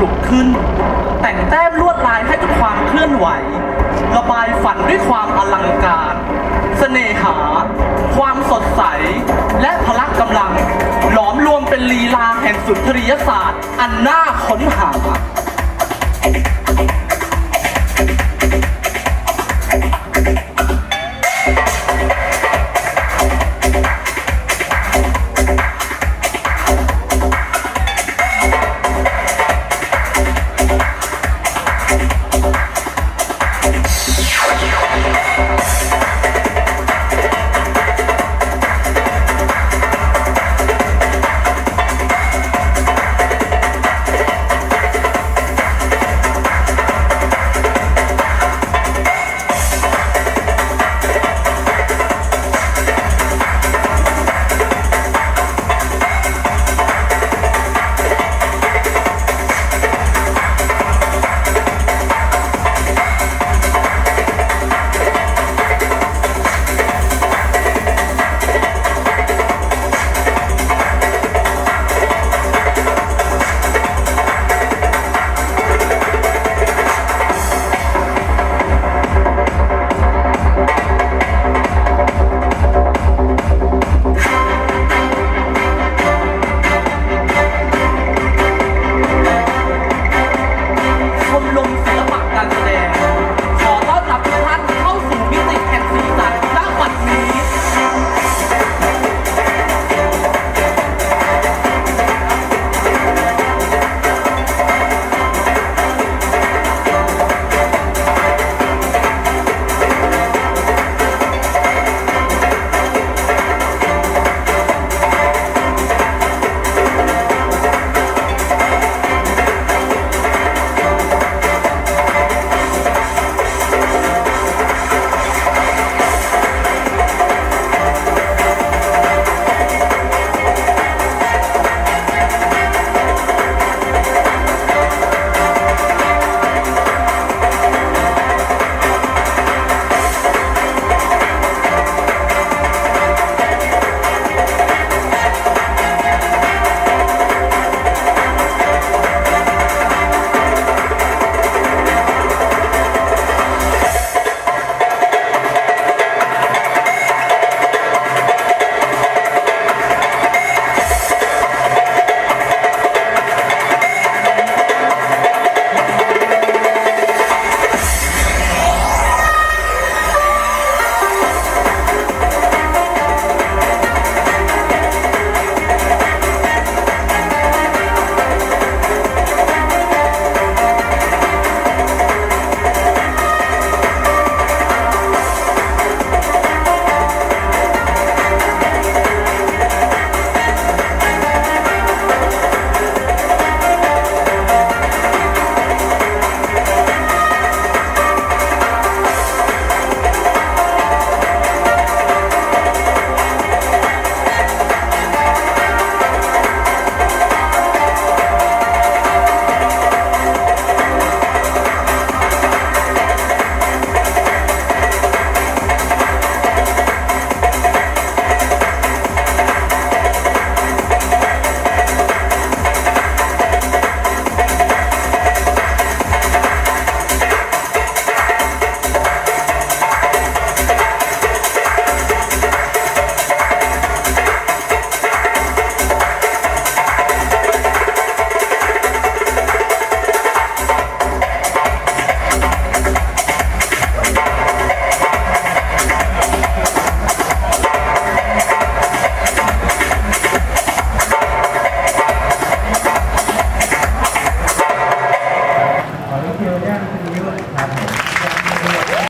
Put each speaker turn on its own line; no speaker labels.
ลุกขึ้น แต่งแต้มลวดลายให้กับความเคลื่อนไหว ระบายฝันด้วยความอลังการเสน่หา ความสดใส และพละกำลัง หลอมรวมเป็นลีลาแห่งสุนทรียศาสตร์ อันน่าค้นหา feel